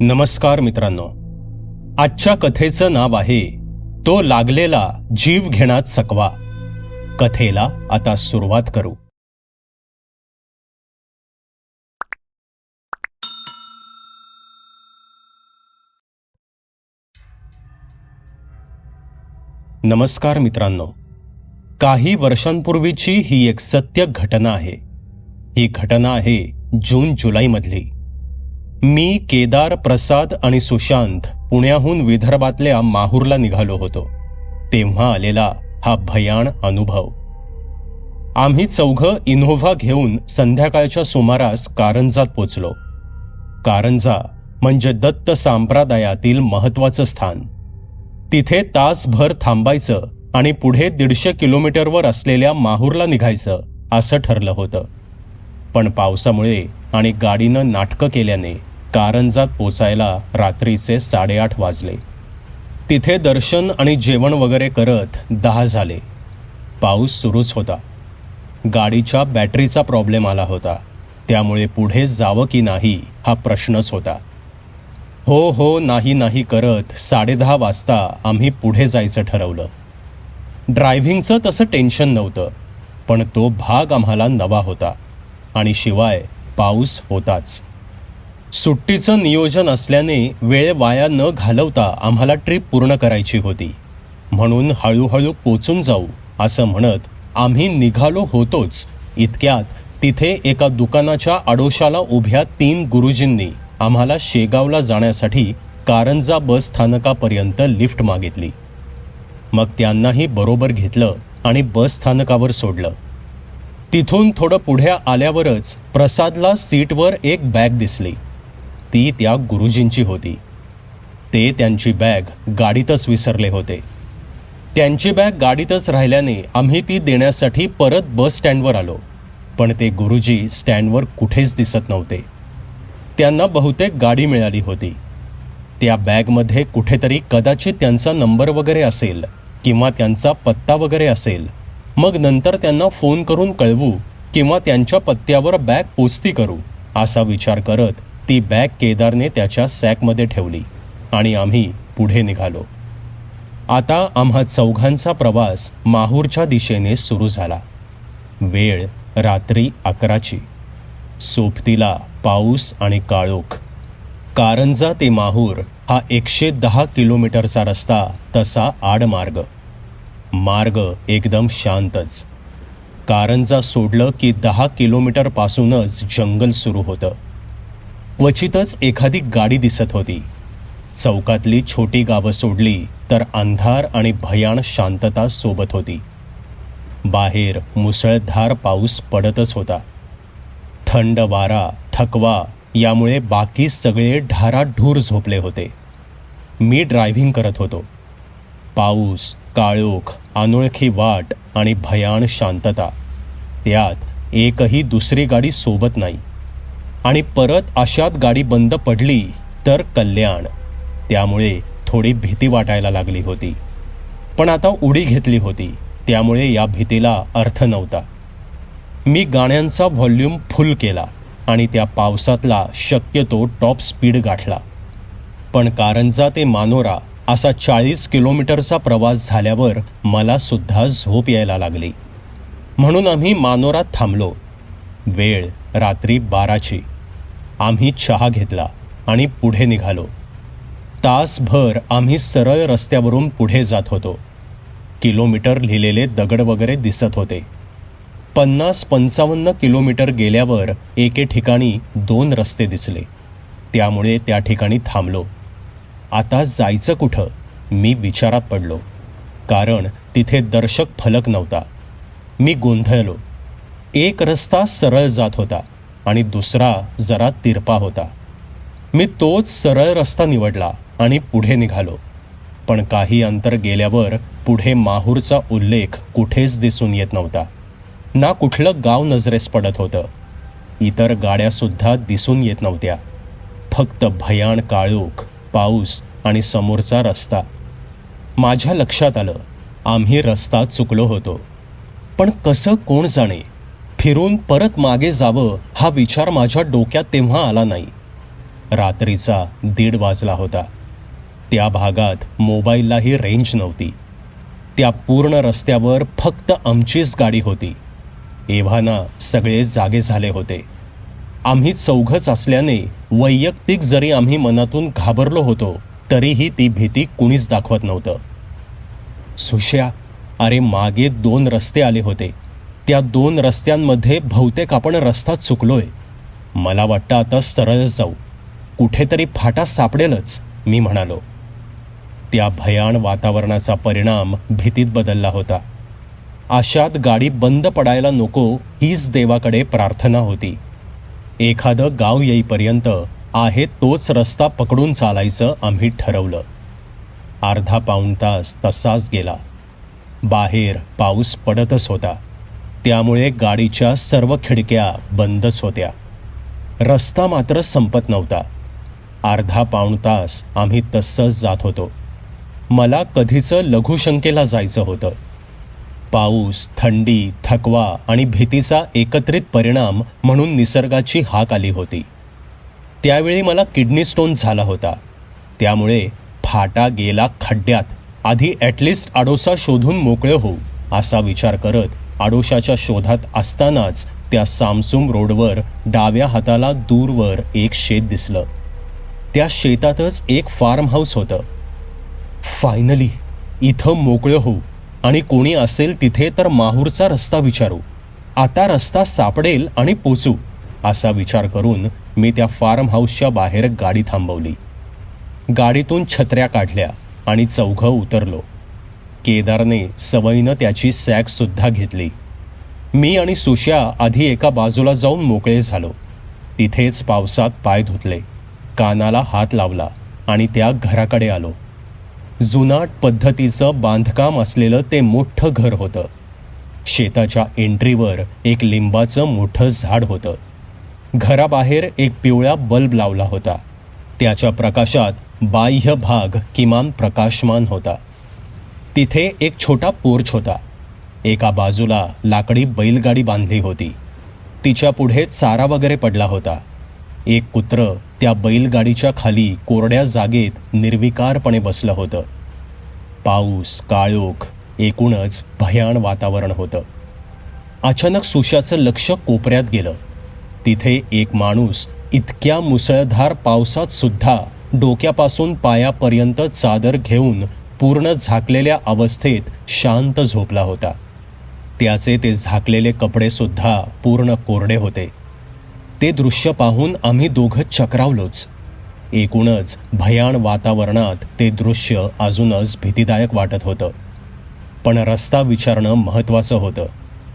नमस्कार मित्रांनो. आजच्या कथेचं नाव आहे तो लागलेला जीव घेण्यात सकवा. कथेला आता सुरुवात करू. नमस्कार मित्रांनो. काही वर्षांपूर्वीची ही एक सत्य घटना आहे. ही घटना आहे जून जुलैमधली. मी केदार प्रसाद आणि सुशांत पुण्याहून विदर्भातल्या माहूरला निघालो होतो. तेव्हा आलेला हा भयाण अनुभव. आम्ही चौघं इनोव्हा घेऊन संध्याकाळच्या सुमारास कारंजात पोचलो. कारंजा म्हणजे दत्त संप्रदायातील महत्वाचं स्थान. तिथे तासभर थांबायचं आणि पुढे दीडशे किलोमीटरवर असलेल्या माहूरला निघायचं असं ठरलं होतं. पण पावसामुळे आणि गाडीनं नाटकं केल्याने कारंजात पोचायला रात्रीचे साडेआठ वाजले. तिथे दर्शन आणि जेवण वगैरे करत दहा झाले. पाऊस सुरूच होता. गाडीच्या बॅटरीचा प्रॉब्लेम आला होता. त्यामुळे पुढे जावं की नाही हा प्रश्नच होता. हो हो नाही नाही करत साडेदहा वाजता आम्ही पुढे जायचं ठरवलं. ड्रायव्हिंगचं तसं टेन्शन नव्हतं पण तो भाग आम्हाला नवा होता. आणि शिवाय पाऊस होताच. सुट्टीचं नियोजन असल्याने वेळ वाया न घालवता आम्हाला ट्रिप पूर्ण करायची होती. म्हणून हळूहळू पोचून जाऊ असं म्हणत आम्ही निघालो होतोच. इतक्यात तिथे एका दुकानाच्या आडोशाला उभ्या तीन गुरुजींनी आम्हाला शेगावला जाण्यासाठी कारंजा बस स्थानकापर्यंत लिफ्ट मागितली. मग त्यांनाही बरोबर घेतलं आणि बस स्थानकावर सोडलं. तिथून थोडं पुढे आल्यावरच प्रसादला सीटवर एक बॅग दिसली. ती त्या गुरुजींची होती. ते त्यांची बॅग गाडीतच विसरले होते. त्यांची बॅग गाडीतच राहिल्याने आम्ही ती देण्यासाठी परत बस स्टँडवर आलो. पण ते गुरुजी स्टँडवर कुठेच दिसत नव्हते. त्यांना बहुतेक गाडी मिळाली होती. त्या बॅगमध्ये कुठेतरी कदाचित त्यांचा नंबर वगैरे असेल किंवा त्यांचा पत्ता वगैरे असेल. मग नंतर त्यांना फोन करून कळवू किंवा त्यांच्या पत्त्यावर बॅग पोचती करू असा विचार करत ती बॅग केदारने त्याच्या सॅकमध्ये ठेवली आणि आम्ही पुढे निघालो. आता आम्हा चौघांचा प्रवास माहूरच्या दिशेने सुरू झाला. वेळ रात्री अकराची. सोबतीला पाऊस आणि काळोख. कारंजा ते माहूर हा एकशे दहा किलोमीटरचा रस्ता तसा आडमार्ग मार्ग. एकदम शांतच. कारंजा सोडलं की दहा किलोमीटरपासूनच जंगल सुरू होतं. क्वचितच एखादी गाडी दिसत होती. चौकातली छोटी गावं सोडली तर अंधार आणि भयाण शांतता सोबत होती. बाहेर मुसळधार पाऊस पडतच होता. थंड वारा थकवा यामुळे बाकी सगळे ढाराढूर झोपले होते. मी ड्रायव्हिंग करत होतो. पाऊस काळोख अनोळखी वाट आणि भयाण शांतता. त्यात एकही दुसरी गाडी सोबत नाही. आणि परत अशात गाडी बंद पडली तर कल्याण. त्यामुळे थोडी भीती वाटायला लागली होती. पण आता उडी घेतली होती. त्यामुळे या भीतीला अर्थ नव्हता. मी गाण्यांचा व्हॉल्यूम फुल केला आणि त्या पावसातला शक्यतो टॉप स्पीड गाठला. पण कारंजा ते मानोरा असा चाळीस किलोमीटरचा प्रवास झाल्यावर मला सुद्धा झोप यायला लागली. म्हणून आम्ही मानोरात थांबलो. वेळ रात्री बाराची. आम्ही चहा घेतला आणि पुढे निघालो. तासभर आम्ही सरळ रस्त्यावरून पुढे जात होतो. किलोमीटर लिहिलेले दगड वगैरे दिसत होते. पन्नास पंचावन्न किलोमीटर गेल्यावर एके ठिकाणी दोन रस्ते दिसले. त्यामुळे त्या ठिकाणी थांबलो. आता जायचं कुठं? मी विचारात पडलो. कारण तिथे दर्शक फलक नव्हता. मी गोंधळलो. एक रस्ता सरळ जात होता. आणि दुसरा जरा तिरपा होता. मी तोच सरळ रस्ता निवडला आणि पुढे निघालो. पण काही अंतर गेल्यावर पुढे माहूरचा उल्लेख कुठेच दिसून येत नव्हता. ना कुठलं गाव नजरेस पडत होतं. इतर गाड्यासुद्धा दिसून येत नव्हत्या. फक्त भयाण काळोख पाऊस आणि समोरचा रस्ता. माझ्या लक्षात आलं आम्ही रस्ता चुकलो होतो. पण कसं कोण जाणे? फिरून परत मागे जावं हा विचार माझ्या डोक्यात तेव्हा आला नाही. रात्रीचा दीड वाजला होता. त्या भागात मोबाईललाही रेंज नव्हती. त्या पूर्ण रस्त्यावर फक्त आमचीच गाडी होती. एव्हाना सगळे जागे झाले होते. आम्ही चौघच असल्याने वैयक्तिक जरी आम्ही मनातून घाबरलो होतो तरीही ती भीती कुणीच दाखवत नव्हतं. सुश्या अरे मागे दोन रस्ते आले होते. त्या दोन रस्त्यांमध्ये बहुतेक आपण रस्ता चुकलोय. मला वाटतं आता सरळच जाऊ. कुठेतरी फाटा सापडेलच मी म्हणालो. त्या भयाण वातावरणाचा परिणाम भीतीत बदलला होता. अशात गाडी बंद पडायला नको हीच देवाकडे प्रार्थना होती. एखादं गाव येईपर्यंत आहे तोच रस्ता पकडून चालायचं आम्ही ठरवलं. अर्धा पाऊण तास तसाच गेला. बाहेर पाऊस पडतच होता. त्यामुळे गाडीच्या सर्व खिडक्या बंदच होत्या. रस्ता मात्र संपत नव्हता. अर्धा पाऊण तास आम्ही तसंच जात होतो. मला कधीचं लघुशंकेला जायचं होतं. पाऊस थंडी थकवा आणि भीतीचा एकत्रित परिणाम म्हणून निसर्गाची हाक आली होती. त्यावेळी मला किडनी स्टोन झाला होता. त्यामुळे फाटा गेला खड्ड्यात. आधी ॲटलिस्ट आडोसा शोधून मोकळे होऊ असा विचार करत आडोशाच्या शोधात असतानाच त्या सामसुंग रोडवर डाव्या हाताला दूरवर एक शेत दिसलं. त्या शेतातच एक फार्म हाऊस होतं. फायनली इथं मोकळं होऊ. आणि कोणी असेल तिथे तर माहूरचा रस्ता विचारू. आता रस्ता सापडेल आणि पोचू असा विचार करून मी त्या फार्म हाऊसच्या बाहेर गाडी थांबवली. गाडीतून छत्र्या काढल्या आणि चौघं उतरलो. केदारने सवयीनं त्याची सॅकसुद्धा घेतली. मी आणि सुश्या आधी एका बाजूला जाऊन मोकळे झालो. तिथेच पावसात पाय धुतले. कानाला हात लावला आणि त्या घराकडे आलो. जुनाट पद्धतीचं बांधकाम असलेलं ते मोठं घर होतं. शेताच्या एंट्रीवर एक लिंबाचं मोठं झाड होतं. घराबाहेर एक पिवळा बल्ब लावला होता. त्याच्या प्रकाशात बाह्य भाग किमान प्रकाशमान होता. तिथे एक छोटा पोर्च होता. एका बाजूला लाकडी बैलगाडी बांधली होती. तिच्या पुढे चारा वगैरे पडला होता. एक कुत्र त्या बैलगाडीच्या खाली कोरड्या जागेत निर्विकारपणे बसलं होतं. पाऊस काळोख एकूणच भयाण वातावरण होतं. अचानक सुशाचं लक्ष कोपऱ्यात गेलं. तिथे एक माणूस इतक्या मुसळधार पावसात सुद्धा डोक्यापासून पायापर्यंत चादर घेऊन पूर्ण झाकलेल्या अवस्थेत शांत झोपला होता. त्याचे ते झाकलेले कपडेसुद्धा पूर्ण कोरडे होते. ते दृश्य पाहून आम्ही दोघं चक्रावलोच. एकूणच भयाण वातावरणात ते दृश्य अजूनच भीतीदायक वाटत होतं. पण रस्ता विचारणं महत्त्वाचं होतं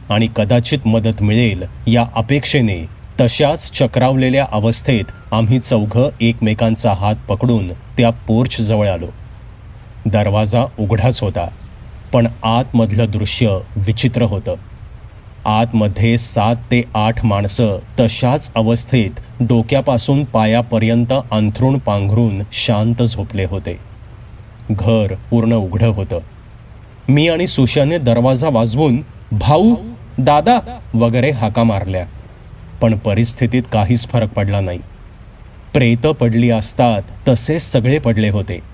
आणि कदाचित मदत मिळेल या अपेक्षेने तशाच चक्रावलेल्या अवस्थेत आम्ही चौघं एकमेकांचा हात पकडून त्या पोर्चजवळ आलो. दरवाजा उघडाच होता पण आतमधलं दृश्य विचित्र होतं. आतमध्ये सात ते आठ माणसं तशाच अवस्थेत डोक्यापासून पायापर्यंत अंथरूण पांघरून शांत झोपले होते. घर पूर्ण उघडं होतं. मी आणि सुशाने दरवाजा वाजवून भाऊ दादा वगैरे हाका मारल्या. पण परिस्थितीत काहीच फरक पडला नाही. प्रेत पडली असतात तसे सगळे पडले होते.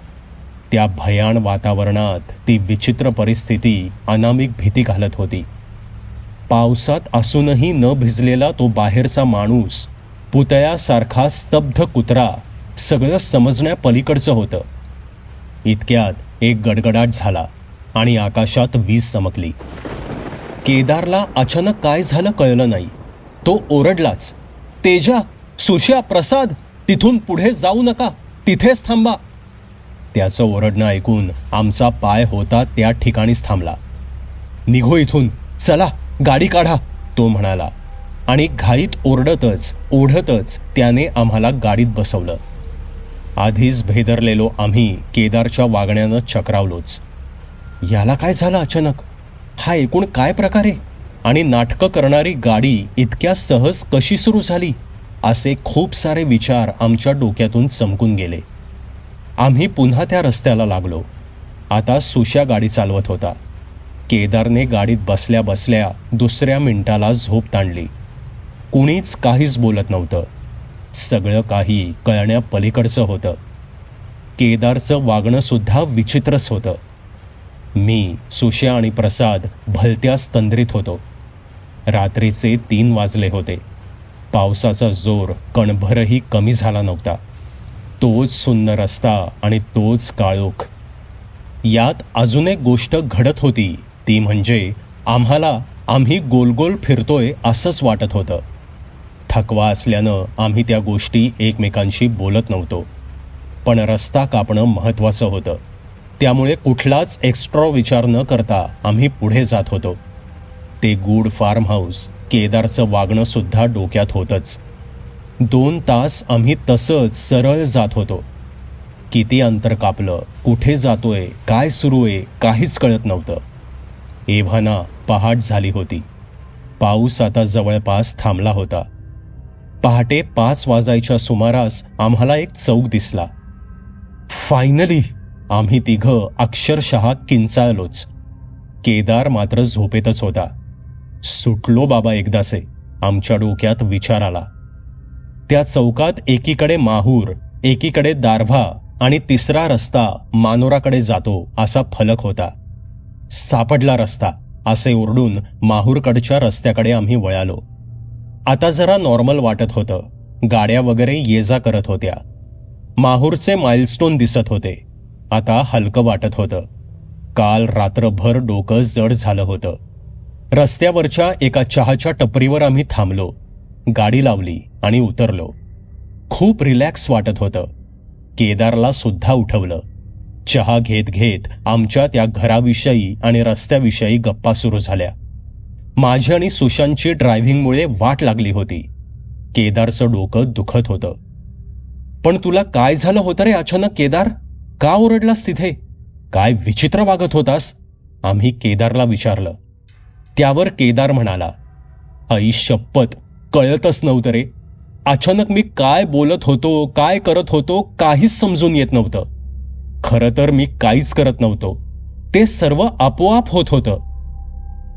त्या भयाण वातावरणात ती विचित्र परिस्थिती अनामिक भीती घालत होती. पावसात असूनही न भिजलेला तो बाहेरचा माणूस पुतळ्यासारखा स्तब्ध कुत्रा सगळं समजण्यापलीकडचं होतं. इतक्यात एक गडगडाट झाला आणि आकाशात वीज चमकली. केदारला अचानक काय झालं कळलं नाही. तो ओरडलाच तेजा सुश्या प्रसाद तिथून पुढे जाऊ नका तिथेच थांबा. त्याचं ओरडणं ऐकून आमचा पाय होता त्या ठिकाणीच थांबला. निघो इथून. चला गाडी काढा तो म्हणाला. आणि घाईत ओरडतच ओढतच त्याने आम्हाला गाडीत बसवलं. आधीच भेदरलेलो आम्ही केदारच्या वागण्यानं चक्रावलोच. याला काय झालं अचानक? हा एकूण काय प्रकारे? आणि नाटकं करणारी गाडी इतक्या सहज कशी सुरू झाली? असे खूप सारे विचार आमच्या डोक्यातून चमकून गेले. आम्ही पुन्हा त्या रस्त्याला लागलो. आता सुशा गाडी चालवत होता. केदारने गाडीत बसल्या बसल्या दुसऱ्या मिनिटाला झोप ताणली. कुणीच काहीच बोलत नव्हतं. सगळं काही कळण्या पलीकडचं होतं. केदारचं वागणंसुद्धा विचित्रच होतं. मी सुश्या आणि प्रसाद भलत्याच तंद्रीत होतो. रात्रीचे तीन वाजले होते. पावसाचा जोर कणभरही कमी झाला नव्हता. तोच सुन्न रस्ता आणि तोच काळोख. यात अजून एक गोष्ट घडत होती ती म्हणजे आम्हाला आम्ही गोलगोल फिरतोय असंच वाटत होतं. थकवा असल्यानं आम्ही त्या गोष्टी एकमेकांशी बोलत नव्हतो. पण रस्ता कापणं महत्त्वाचं होतं. त्यामुळे कुठलाच एक्स्ट्रा विचार न करता आम्ही पुढे जात होतो. ते गुड फार्म हाऊस केदारचं वागणंसुद्धा डोक्यात होतंच. दोन तास आम्ही तसंच सरळ जात होतो. किती अंतर कापलं कुठे जातोय काय सुरू आहे काहीच कळत नव्हतं. एव्हाना पहाट झाली होती. पाऊस आता जवळपास थांबला होता. पहाटे पाच वाजायच्या सुमारास आम्हाला एक चौक दिसला. फायनली आम्ही तिघं अक्षरशः किंचाळलोच. केदार मात्र झोपेतच होता. सुटलो बाबा एकदाचे. आमच्या डोक्यात विचार आला. त्या चौकात एकीकडे माहूर एकीकडे दारव्हा आणि तिसरा रस्ता मानोराकडे जातो असा फलक होता. सापडला रस्ता असे ओरडून माहूरकडच्या रस्त्याकडे आम्ही वळालो. आता जरा नॉर्मल वाटत होतं. गाड्या वगैरे ये जा करत होत्या. माहूरचे माइलस्टोन दिसत होते. आता हलकं वाटत होतं. काल रात्रभर डोकं जड झालं होतं. रस्त्यावरच्या एका चहाच्या टपरीवर आम्ही थांबलो. गाडी लावली आणि उतरलो. खूप रिलॅक्स वाटत होतं. केदारला सुद्धा उठवलं. चहा घेत घेत आमच्या त्या घराविषयी आणि रस्त्याविषयी गप्पा सुरू झाल्या. माझी आणि सुशांतची ड्रायव्हिंगमुळे वाट लागली होती. केदारचं डोकं दुखत होतं. पण तुला काय झालं होतं रे अचानक केदार? का ओरडलास तिथे? काय विचित्र वागत होतास? आम्ही केदारला विचारलं. त्यावर केदार म्हणाला आई शपथ कळतच नव्हतं रे. अचानक मी काय बोलत होतो काय करत होतो काहीच समजून येत नव्हतं. खरं तर मी काहीच करत नव्हतो. ते सर्व आपोआप होत होतं.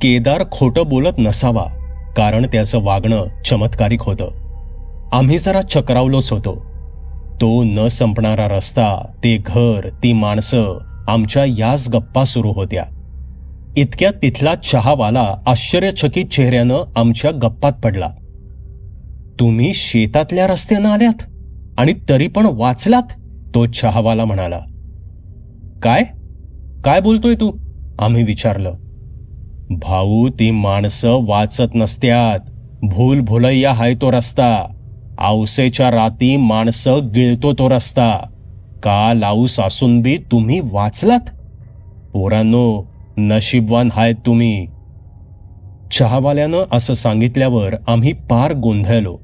केदार खोटं बोलत नसावा कारण त्याचं वागणं चमत्कारिक होतं. आम्ही जरा चक्रावलोच होतो. तो न संपणारा रस्ता ते घर ती माणसं आमच्या याच गप्पा सुरू होत्या. इतक्या तिथला चहावाला आश्चर्यचकित चेहऱ्यानं आमच्या गप्पात पडला. तुम्ही शेतातल्या रस्त्यानं आल्यात आणि तरी पण वाचलात? तो चहावाला म्हणाला. काय? काय बोलतोय तू? आम्ही विचारलं. भाऊ ती माणसं वाचत नसत्यात. भूल भुलैया हाय तो रस्ता. आवसेच्या राती माणसं गिळतो तो रस्ता. का लाऊस असून बी तुम्ही वाचलात? पोरांनो नशीबवान हायत तुम्ही. चहावाल्यानं असं सांगितल्यावर आम्ही पार गोंधळलो.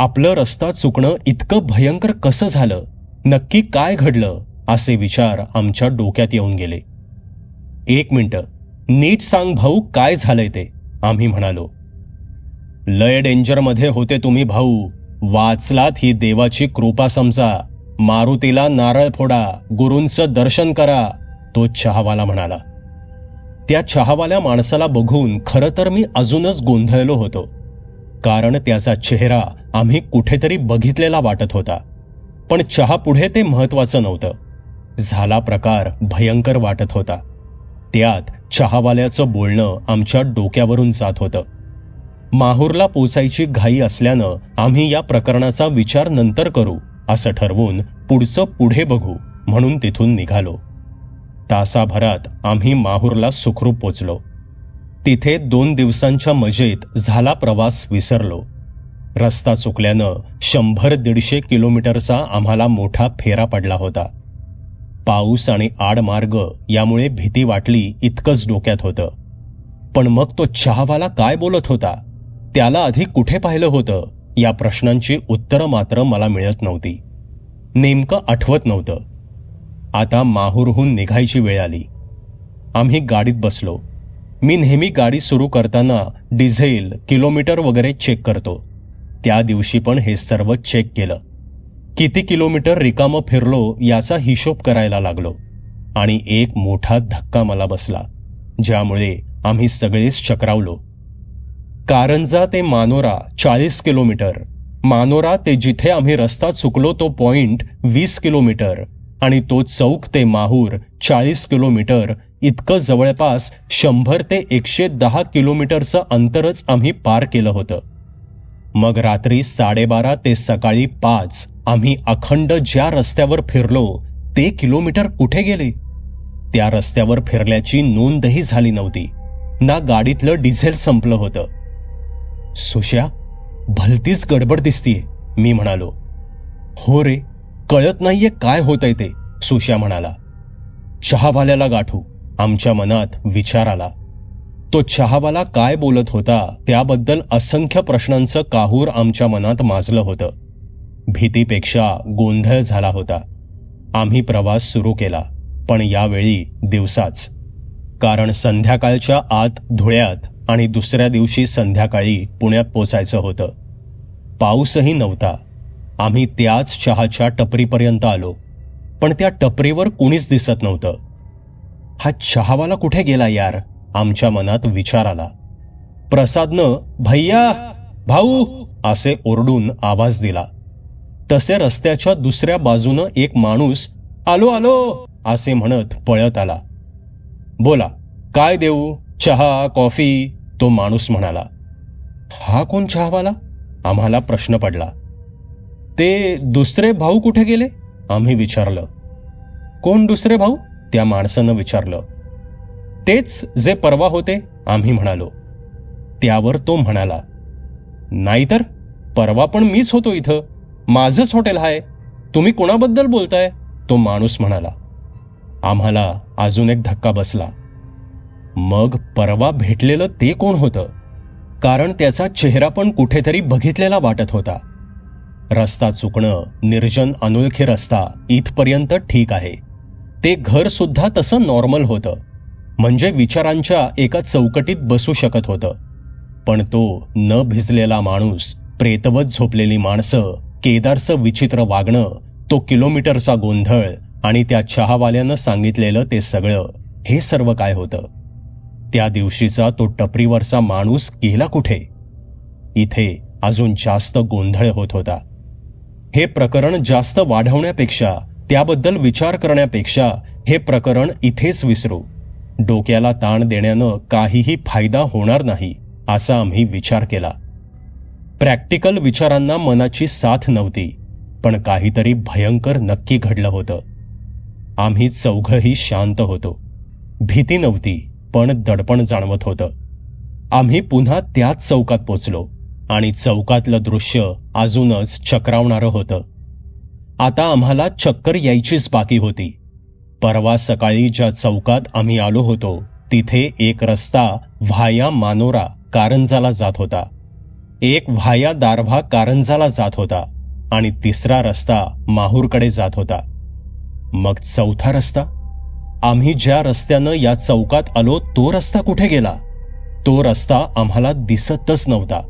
आपलं रस्ता चुकणं इतकं भयंकर कसं झालं? नक्की काय घडलं? असे विचार आमच्या डोक्यात येऊन गेले. एक मिनटं. नीट सांग भाऊ काय झालंय ते? आम्ही म्हणालो. लय डेंजरमध्ये होते तुम्ही भाऊ. वाचलात ही देवाची कृपा समजा. मारुतीला नारळ फोडा. गुरूंचं दर्शन करा. तो चहावाला म्हणाला. त्या चहावाल्या माणसाला बघून खरं तर मी अजूनच गोंधळलो होतो. कारण त्याचा चेहरा आम्ही कुठेतरी बघितलेला वाटत होता. पण चहा पुढे ते महत्वाचं नव्हतं. झाला प्रकार भयंकर वाटत होता. त्यात चहावाल्याचं बोलणं आमच्या डोक्यावरून जात होतं. माहूरला पोचायची घाई असल्यानं आम्ही या प्रकरणाचा विचार नंतर करू असं ठरवून पुढचं पुढे बघू म्हणून तिथून निघालो. तासाभरात आम्ही माहूरला सुखरूप पोचलो. तिथे दोन दिवसांच्या मजेत झाला प्रवास विसरलो. रस्ता चुकल्यानं शंभर दीडशे किलोमीटरचा आम्हाला मोठा फेरा पडला होता. पाऊस आणि आडमार्ग यामुळे भीती वाटली इतकंच डोक्यात होतं. पण मग तो चहावाला काय बोलत होता? त्याला आधी कुठे पाहिलं होतं? या प्रश्नांची उत्तरं मात्र मला मिळत नव्हती. नेमकं आठवत नव्हतं. आता माहूरहून निघायची वेळ आली. आम्ही गाडीत बसलो. मी नेहमी गाडी सुरू करताना डिझेल किलोमीटर वगैरे चेक करतो. त्या दिवशी पण हे सर्व चेक केलं. किती किलोमीटर रिकामं फिरलो याचा हिशोब करायला लागलो. आणि एक मोठा धक्का मला बसला ज्यामुळे आम्ही सगळेच चक्रावलो. कारंजा ते मानोरा चाळीस किलोमीटर. मानोरा ते जिथे आम्ही रस्ता चुकलो तो पॉइंट वीस किलोमीटर आणि तो चौक ते माहूर चाळीस किलोमीटर इतकं जवळपास शंभर ते एकशे दहा किलोमीटरचं अंतरच आम्ही पार केलं होतं. मग रात्री साडेबारा ते सकाळी पाच आम्ही अखंड ज्या रस्त्यावर फिरलो ते किलोमीटर कुठे गेले? त्या रस्त्यावर फिरल्याची नोंदही झाली नव्हती. ना गाडीतलं डिझेल संपलं होतं. सुश्या भलतीच गडबड दिसतीये मी म्हणालो. हो रे कळत नाहीये काय होतंय ते सुश्या म्हणाला. चहावाल्याला गाठू. आमच्या मनात विचार आला. तो चहावाला काय बोलत होता त्याबद्दल असंख्य प्रश्नांचं काहूर आमच्या मनात माजलं होतं. भीतीपेक्षा गोंधळ झाला होता. आम्ही प्रवास सुरू केला पण यावेळी दिवसाच. कारण संध्याकाळच्या आत धुळ्यात आणि दुसऱ्या दिवशी संध्याकाळी पुण्यात पोचायचं होतं. पाऊसही नव्हता. आम्ही त्याच चहाच्या टपरीपर्यंत आलो. पण त्या टपरीवर कुणीच दिसत नव्हतं. हा चहावाला कुठे गेला यार? आमच्या मनात विचार आला. प्रसादनं भैया भाऊ असे ओरडून आवाज दिला. तसे रस्त्याच्या दुसऱ्या बाजूनं एक माणूस आलो आलो असे म्हणत पळत आला. बोला काय देऊ? चहा कॉफी? तो माणूस म्हणाला. हा कोण चहावाला? आम्हाला प्रश्न पडला. ते दुसरे भाऊ कुठे गेले? आम्ही विचारलं. कोण दुसरे भाऊ? त्या माणसानं विचारलं तेच जे परवा होते आम्ही म्हणालो. त्यावर तो म्हणाला नाहीतर परवा पण मीच होतो इथं. माझंच हॉटेल आहे तुम्ही कोणाबद्दल बोलताय? तो माणूस म्हणाला आम्हाला अजून एक धक्का बसला. मग परवा भेटलेलं ते कोण होतं? कारण त्याचा चेहरा पण कुठेतरी बघितलेला वाटत होता. रस्ता चुकणं निर्जन अनोळखी रस्ता इथपर्यंत ठीक आहे. ते घरसुद्धा तसं नॉर्मल होतं. म्हणजे विचारांच्या एका चौकटीत बसू शकत होतं. पण तो न भिजलेला माणूस प्रेतवत झोपलेली माणसं केदारचं विचित्र वागणं तो किलोमीटरचा गोंधळ आणि त्या चहावाल्यानं सांगितलेलं ते सगळं हे सर्व काय होतं? त्या दिवशीचा तो टपरीवरचा माणूस गेला कुठे? इथे अजून जास्त गोंधळ होत होता. हे प्रकरण जास्त वाढवण्यापेक्षा त्याबद्दल विचार करण्यापेक्षा हे प्रकरण इथेच विसरू. डोक्याला ताण देण्यानं काहीही फायदा होणार नाही असा आम्ही विचार केला. प्रॅक्टिकल विचारांना मनाची साथ नव्हती पण काहीतरी भयंकर नक्की घडलं होतं. आम्ही चौघही शांत होतो. भीती नव्हती पण दडपण जाणवत होतं. आम्ही पुन्हा त्याच चौकात पोचलो आणि चौकातलं दृश्य अजूनच चक्रावणारं होतं. आता आम्हाला चक्कर यायचीच बाकी होती. परवा सकाळी ज्या चौकात आम्ही आलो होतो तिथे एक रस्ता व्हाया मानोरा कारंजाला जात होता. एक व्हाया दारव्हा कारंजाला जात होता आणि तिसरा रस्ता माहूरकडे जात होता. मग चौथा रस्ता? आम्ही ज्या रस्त्यानं या चौकात आलो तो रस्ता कुठे गेला? तो रस्ता आम्हाला दिसतच नव्हता.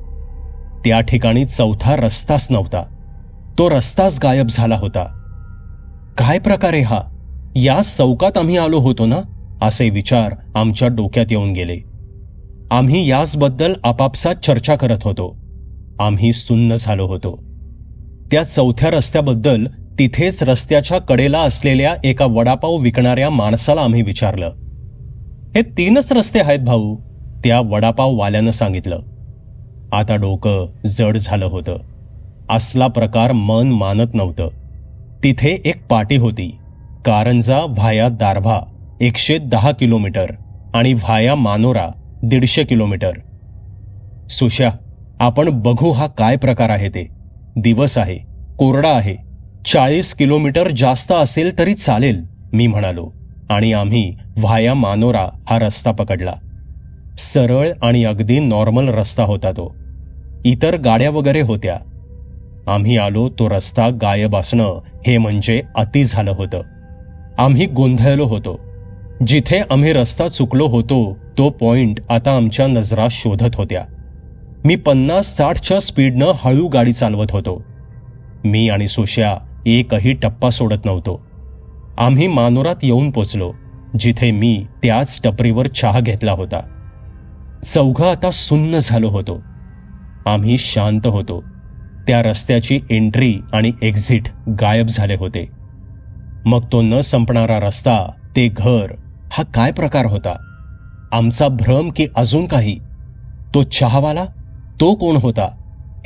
त्या ठिकाणी चौथा रस्ताच नव्हता. तो रस्ताच गायब झाला होता. काय प्रकारे हा? या चौकात आम्ही आलो होतो ना? असे विचार आमच्या डोक्यात येऊन गेले. आम्ही याचबद्दल आपापसात चर्चा करत होतो. आम्ही सुन्न झालो होतो. त्या चौथ्या रस्त्याबद्दल तिथेच रस्त्याच्या कडेला असलेल्या एका वडापाव विकणाऱ्या माणसाला आम्ही विचारलं. हे तीनच रस्ते आहेत भाऊ त्या वडापाववाल्यानं सांगितलं. आता डोकं जड झालं होतं. असला प्रकार मन मानत नव्हतं. तिथे एक पाटी होती. कारंजा व्हाया दारभा एकशे दहा किलोमीटर आणि व्हाया मानोरा दीडशे किलोमीटर. सुशा आपण बघू हा काय प्रकार आहे ते. दिवस आहे कोरडा आहे. चाळीस किलोमीटर जास्त असेल तरी चालेल मी म्हणालो. आणि आम्ही व्हाया मानोरा हा रस्ता पकडला. सरळ आणि अगदी नॉर्मल रस्ता होता तो. इतर गाड्या वगैरे होत्या. आम्ही आलो तो रस्ता गायब असणं हे म्हणजे अति झालं होतं. आम्ही गोंधळलो होतो. जिथे आम्ही रस्ता चुकलो होतो तो पॉइंट आता आमच्या नजरा शोधत होत्या. मी पन्नास साठच्या स्पीडनं हळू गाडी चालवत होतो. मी आणि सुश्या एकही टप्पा सोडत नव्हतो. आम्ही मानोरात येऊन पोचलो जिथे मी त्याच टपरीवर चहा घेतला होता. चौघं आता सुन्न झालो होतो. आम्ही शांत होतो. त्या रस्त्याची एंट्री आणि एक्झिट गायब झाले होते. मग तो न संपणारा रस्ता ते घर हा काय प्रकार होता? आमचा भ्रम की अजून काही? तो चहावाला? तो कोण होता?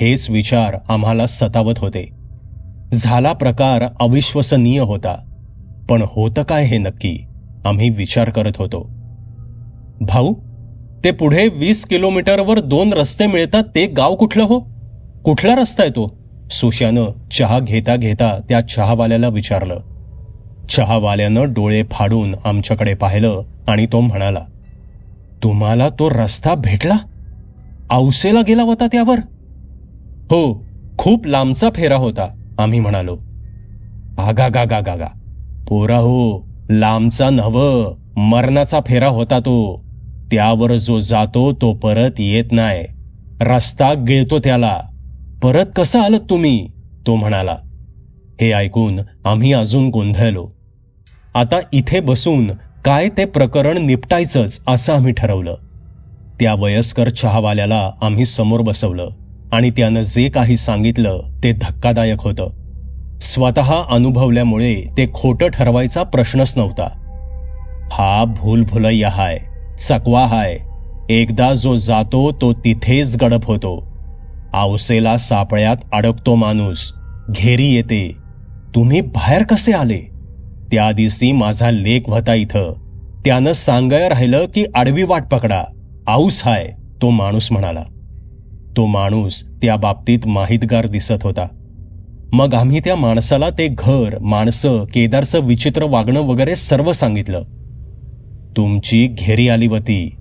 हेच विचार आम्हाला सतावत होते. झाला प्रकार अविश्वसनीय होता. पण होतं काय हे नक्की? आम्ही विचार करत होतो. भाऊ ते पुढे वीस किलोमीटरवर दोन रस्ते मिळतात ते गाव कुठलं हो? कुठला रस्ता आहे तो? सुशानं चहा घेता घेता त्या चहावाल्याला विचारलं. चहावाल्यानं डोळे फाडून आमच्याकडे पाहिलं आणि तो म्हणाला तुम्हाला तो रस्ता भेटला? औसेला गेला होता त्यावर? हो खूप लांबचा फेरा होता आम्ही म्हणालो. आगा गा गा गा गा. पोरा हो लांबचा नव मरणाचा फेरा होता तो. त्यावर जो जातो तो परत येत नाही रस्ता गिळतो त्याला. परत कसं आलत तुम्ही? तो म्हणाला. हे ऐकून आम्ही अजून गोंधळलो. आता इथे बसून काय ते प्रकरण निपटायचंच असं आम्ही ठरवलं. त्या वयस्कर चहावाल्याला आम्ही समोर बसवलं आणि त्यानं जे काही सांगितलं ते धक्कादायक होतं. स्वतः अनुभवल्यामुळे ते खोटं ठरवायचा प्रश्नच नव्हता. हा भूलभुलैया हाय चकवा हाय. एकदा जो जातो तो तिथेच गडप होतो. आवसेला सापळ्यात अडकतो माणूस. घेरी येते. तुम्ही बाहेर कसे आले? त्या दिवशी माझा लेख होता इथं. त्यानं सांगाय राहिलं की आडवी वाट पकडा. आऊस हाय तो माणूस म्हणाला. तो माणूस त्या बाबतीत माहितगार दिसत होता. मग आम्ही त्या माणसाला ते घर माणसं केदारचं विचित्र वागणं वगैरे सर्व सांगितलं. तुमची घेरी आली होती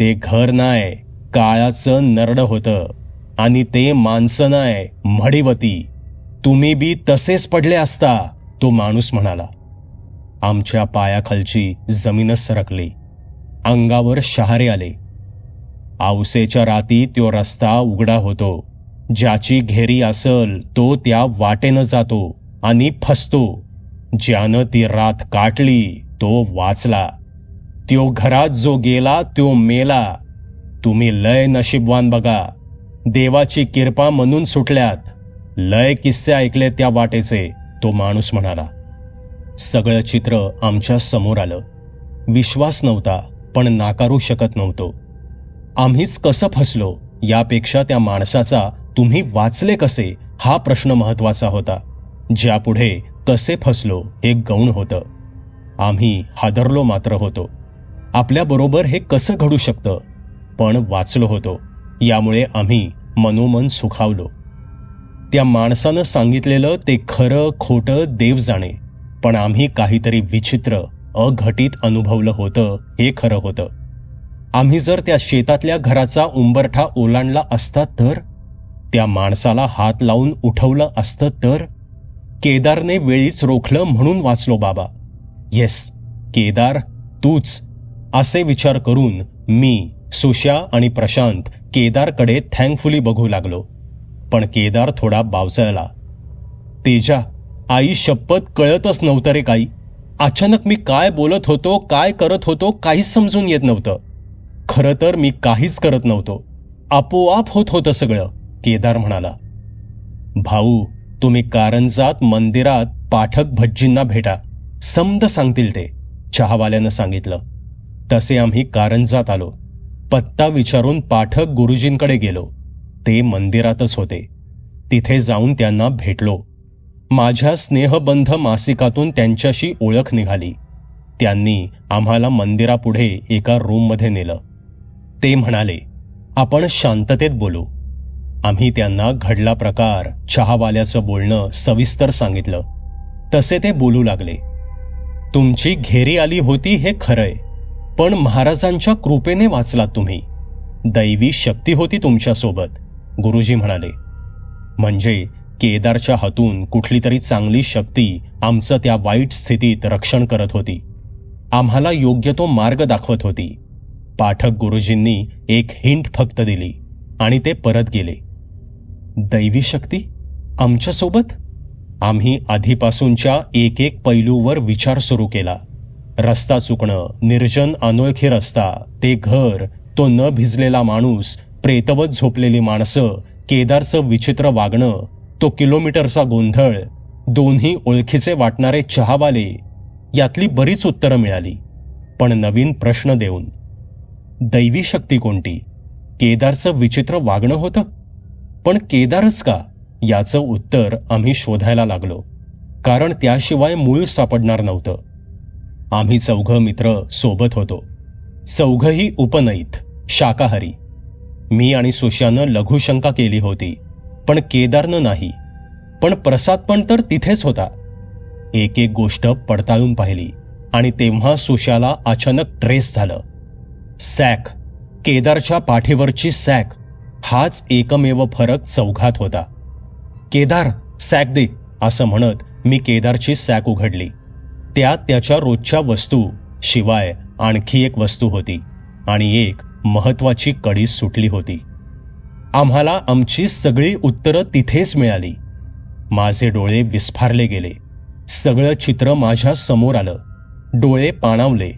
ते घर नाय काळाचं नरड होतं. आणि ते माणसं नाय म्हणीवती तुम्ही बी तसेच पडले असता तो माणूस म्हणाला. आमच्या पायाखालची जमीनच सरकली. अंगावर शहारे आले. आवसेच्या राती तो रस्ता उघडा होतो. ज्याची घेरी असल तो त्या वाटेनं जातो आणि फसतो. ज्यानं ती रात काटली तो वाचला. त्यो घरात जो गेला तो मेला. तुम्ही लय नशीबवान बघा. देवाची किरपा म्हणून सुटल्यात. लय किस्से ऐकले त्या वाटेचे तो माणूस म्हणाला. सगळं चित्र आमच्यासमोर आलं. विश्वास नव्हता पण नाकारू शकत नव्हतो. आम्हीच कसं फसलो यापेक्षा त्या माणसाचा तुम्ही वाचले कसे हा प्रश्न महत्त्वाचा होता. ज्यापुढे कसे फसलो हे गौण होतं. आम्ही हादरलो मात्र होतो. आपल्याबरोबर हे कसं घडू शकतं? पण वाचलो होतो. यामुळे आम्ही मनोमन सुखावलो. त्या माणसानं सांगितलेलं ते खरं खोटं देव जाणे पण आम्ही काहीतरी विचित्र अघटित अनुभवलं होतं हे खरं होतं. आम्ही जर त्या शेतातल्या घराचा उंबरठा ओलांडला असता तर? त्या माणसाला हात लावून उठवलं असतं तर? केदारने वेळीच रोखलं म्हणून वाचलो बाबा. येस केदार तूच असे विचार करून मी सुशा आणि प्रशांत केदारकडे थँकफुली बघू लागलो. पण केदार थोडा बावसळला. तेजा आई शपथ कळतच नव्हतं रे काही. अचानक मी काय बोलत होतो काय करत होतो काहीच समजून येत नव्हतं. खरं तर मी काहीच करत नव्हतो. आपोआप होत होतं सगळं केदार म्हणाला. भाऊ तुम्ही कारंजात मंदिरात पाठक भज्जींना भेटा. समद सांगतील ते चहावाल्यानं सांगितलं. तसे आम्ही कारंजात आलो. पत्ता विचारून पाठक गुरुजींकडे गेलो. ते मंदिरातच होते. तिथे जाऊन त्यांना भेटलो. माझ्या स्नेहबंध मासिकातून त्यांच्याशी ओळख निघाली. त्यांनी आम्हाला मंदिरापुढे एका रूममध्ये नेलं. ते म्हणाले आपण शांततेत बोलू. आम्ही त्यांना घडला प्रकार चहावाल्याचं बोलणं सविस्तर सांगितलं. तसे ते बोलू लागले. तुमची घेरी आली होती हे खरंय. पण महाराजांच्या कृपेने वाचलात तुम्ही. दैवी शक्ती होती तुमच्यासोबत गुरुजी म्हणाले. म्हणजे केदारच्या हातून कुठली तरी चांगली शक्ती आमचं त्या वाईट स्थितीत रक्षण करत होती. आम्हाला योग्य तो मार्ग दाखवत होती. पाठक गुरुजींनी एक हिंट फक्त दिली आणि ते परत गेले. दैवी शक्ती? आमच्यासोबत? आम्ही आधीपासूनच्या एक एक पैलूवर विचार सुरू केला. रस्ता चुकणं निर्जन अनोळखी रस्ता ते घर तो न भिजलेला माणूस प्रेतवत झोपलेली माणसं केदारचं विचित्र वागणं तो किलोमीटरचा गोंधळ दोन्ही ओळखीचे वाटणारे चहावाले यातली बरीच उत्तरं मिळाली. पण नवीन प्रश्न देऊन दैवी शक्ती कोणती? केदारचं विचित्र वागणं होतं? पण केदारच का? याचं उत्तर आम्ही शोधायला लागलो. कारण त्याशिवाय मूळ सापडणार नव्हतं. आम्ही चौघं मित्र सोबत होतो. चौघही उपनयित शाकाहारी. मी आणि सुशानं लघुशंका केली होती पण केदारनं नाही. पण प्रसाद पण तर तिथेच होता. एक एक गोष्ट पडताळून पाहिली आणि तेव्हा सुशाला अचानक ट्रेस झालं. सॅक केदारच्या पाठीवरची सॅक हाच एकमेव फरक चौघात होता. केदार सॅक दे असं म्हणत मी केदारची सॅक उघडली. त्यात त्याच्या रोजच्या वस्तू शिवाय आणखी एक वस्तू होती आणि एक महत्वाची कडी सुटली होती. आम्हाला आमची सगळी उत्तरं तिथेच मिळाली. माझे डोळे विस्फारले गेले. सगळं चित्र माझ्यासमोर आलं. डोळे पाणावले.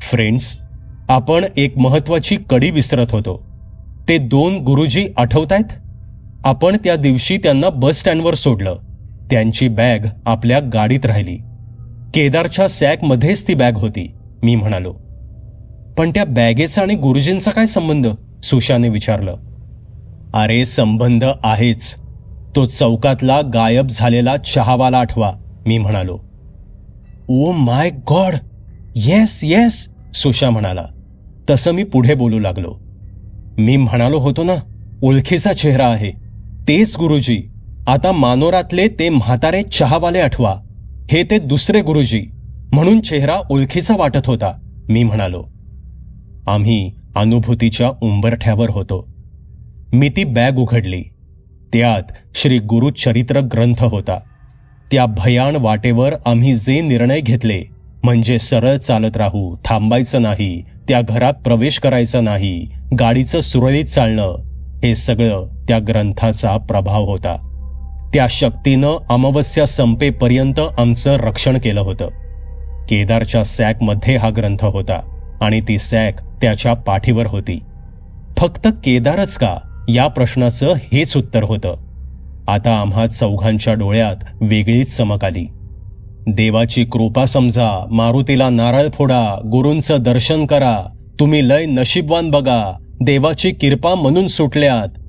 फ्रेंड्स आपण एक महत्वाची कडी विसरत होतो. ते दोन गुरुजी आठवतायत? आपण त्या दिवशी त्यांना बस स्टँडवर सोडलं. त्यांची बॅग आपल्या गाडीत राहिली. केदारच्या सॅकमध्येच ती बॅग होती मी म्हणालो. पण त्या बॅगेचा आणि गुरुजींचा काय संबंध? सुशाने विचारलं. अरे संबंध आहेच. तो चौकातला गायब झालेला चहावाला आठवा मी म्हणालो. ओ my god! Yes yes! Susha म्हणाला. तसं मी पुढे बोलू लागलो. मी म्हणालो होतो ना ओळखीचा चेहरा आहे. तेच गुरुजी. आता मानोरातले ते म्हातारे चहावाले आठवा. हे ते दुसरे गुरुजी म्हणून चेहरा ओळखीचा वाटत होता. मी म्हणालो आम्ही अनुभूतीच्या उंबरठ्यावर होतो. मी ती बॅग उघडली. त्यात श्री गुरु चरित्र ग्रंथ होता. त्या भयान वाटेवर आम्ही जे निर्णय घेतले म्हणजे सरळ चालत राहू थांबायचं नाही त्या घरात प्रवेश करायचा नाही गाडीचं सुरळीत चालणं हे सगळं त्या ग्रंथाचा प्रभाव होता. त्या शक्तीनं अमावस्या संपेपर्यंत आमचं रक्षण केलं होतं. केदारच्या सॅकमध्ये हा ग्रंथ होता आणि ती सॅक त्याच्या पाठीवर होती. फक्त केदारच का? या प्रश्नाचं हेच उत्तर होतं. आता आम्हा चौघांच्या डोळ्यात वेगळीच चमक आली. देवाची कृपा समजा मारुतीला नारळ फोडा गुरूंचं दर्शन करा तुम्ही लय नशीबवान बघा देवाची किरपा म्हणून सुटल्यात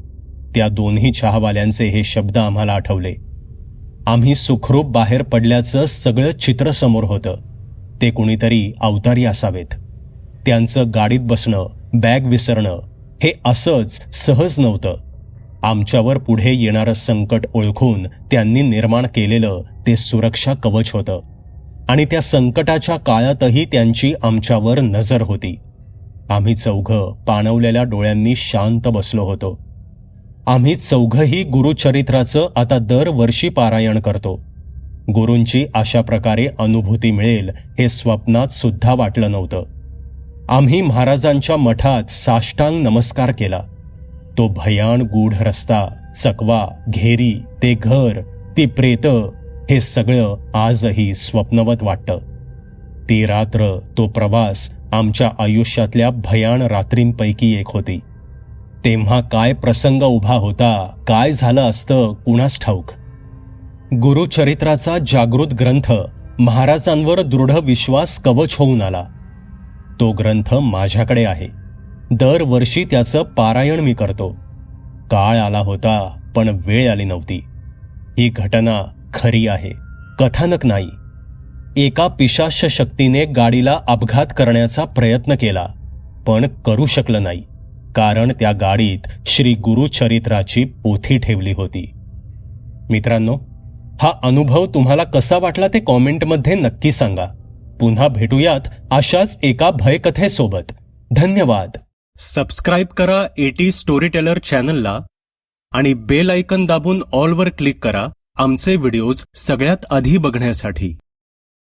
त्या दोन्ही चहावाल्यांचे हे शब्द आम्हाला आठवले. आम्ही सुखरूप बाहेर पडल्याचं सगळं चित्र समोर होतं. ते कुणीतरी अवतारी असावेत. त्यांचं गाडीत बसणं बॅग विसरणं हे असंच सहज नव्हतं. आमच्यावर पुढे येणारं संकट ओळखून त्यांनी निर्माण केलेलं ते सुरक्षा कवच होतं. आणि त्या संकटाच्या काळातही त्यांची आमच्यावर नजर होती. आम्ही चौघं पाणवलेल्या डोळ्यांनी शांत बसलो होतो. आम्ही चौघही गुरुचरित्राचं आता दरवर्षी पारायण करतो. गुरूंची अशा प्रकारे अनुभूती मिळेल हे स्वप्नात सुद्धा वाटलं नव्हतं. आम्ही महाराजांच्या मठात साष्टांग नमस्कार केला. तो भयान गूढ रस्ता चकवा घेरी ते घर ती प्रेत हे सगळं आजही स्वप्नवत वाटतं. ती रात्र तो प्रवास आमच्या आयुष्यातल्या भयान रात्रींपैकी एक होती. तेव्हा काय प्रसंग उभा होता काय झालं असतं कुणास ठाऊक? गुरुचरित्राचा जागृत ग्रंथ महाराजांवर दृढ विश्वास कवच होऊन आला. तो ग्रंथ माझ्याकडे आहे. दरवर्षी त्याचं पारायण मी करतो. काळ आला होता पण वेळ आली नव्हती. ही घटना खरी आहे कथानक नाही. एका पिशास्य शक्तीने गाडीला अपघात करण्याचा प्रयत्न केला पण करू शकलं नाही. कारण त्या गाडीत श्री गुरुचरित्राची पोथी ठेवली होती. मित्रांनो हा अनुभव तुम्हाला कसा वाटला ते कॉमेंटमध्ये नक्की सांगा. पुन्हा भेटूयात अशाच एका भयकथेसोबत. धन्यवाद. सबस्क्राईब करा एटी स्टोरी टेलर चॅनलला आणि बेल ऐकन दाबून ऑलवर क्लिक करा आमचे व्हिडिओज सगळ्यात आधी बघण्यासाठी.